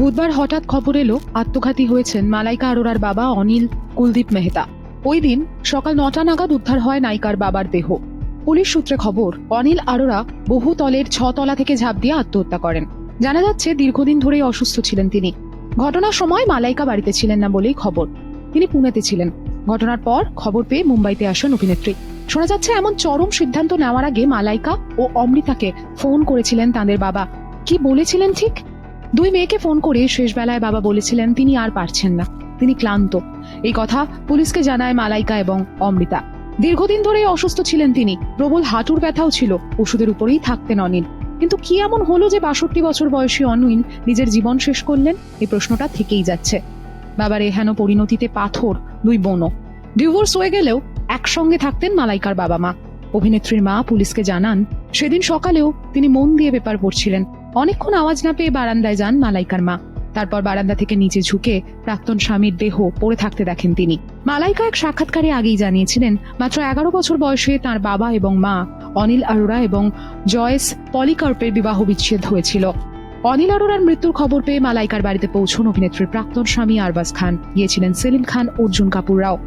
বুধবার হঠাৎ খবর এলো, আত্মঘাতী হয়েছেন মালাইকা আরোরার বাবা অনিল কুলদীপ মেহতা। ওই দিন সকাল নটা নাগাদ উদ্ধার হয় নায়িকার বাবার দেহ। পুলিশ সূত্রে খবর, অনিল আরোরা বহুতলের ছতলা থেকে ঝাঁপ দিয়ে আত্মহত্যা করেন। জানা যাচ্ছে, দীর্ঘদিন ধরেই অসুস্থ ছিলেন তিনি। ঘটনার সময় মালাইকা বাড়িতে ছিলেন না বলেই খবর। তিনি পুনেতে ছিলেন। ঘটনার পর খবর পেয়ে মুম্বাইতে আসেন অভিনেত্রী। শোনা যাচ্ছে, এমন চরম সিদ্ধান্ত নেওয়ার আগে মালাইকা ও অমৃতাকে ফোন করেছিলেন তাদের বাবা। কি বলেছিলেন ঠিক? দুই মেয়েকে ফোন করে শেষ বেলায় বাবা বলেছিলেন, তিনি আর পারছেন না। তিনি ক্লান্ত। এই কথা পুলিশকে জানায় মালাইকা এবং অমৃতা। দীর্ঘদিন ধরেই অসুস্থ ছিলেন তিনি। প্রবল হাঁটুর ব্যথাও ছিল। ওষুধের উপরেই থাকতেন অনিল কিন্তু কি এমন হলো যে বাষট্টি বছর বয়সী অনিল নিজের জীবন শেষ করলেন? এই প্রশ্নটা থেকেই যাচ্ছে। বাবার এহেন পরিণতিতে পাথর, দুই বোনও। ডিভোর্স হয়ে গেলেও একসঙ্গে থাকতেন মালাইকার বাবা মা। অভিনেত্রীর মা পুলিশকে জানান, সেদিন সকালেও তিনি মন দিয়ে পেপার পড়ছিলেন। অনেকক্ষণ আওয়াজ না পেয়ে বারান্দায় যান মালাইকার মা। তারপর বারান্দা থেকে নিচে ঝুঁকে প্রাক্তন স্বামীর দেহ পড়ে থাকতে দেখেন তিনি। মালাইকা এক সাক্ষাৎকারে আগেই জানিয়েছিলেন, মাত্র এগারো বছর বয়সে তার বাবা এবং মা অনিল আরোরা এবং জয়েস পলিকার্পের বিবাহ বিচ্ছেদ হয়েছিল। অনিল আরোরার মৃত্যুর খবর পেয়ে মালাইকার বাড়িতে পৌঁছন অভিনেত্রীর প্রাক্তন স্বামী আরবাজ খান। গিয়েছিলেন সেলিম খান, অর্জুন কাপুররাও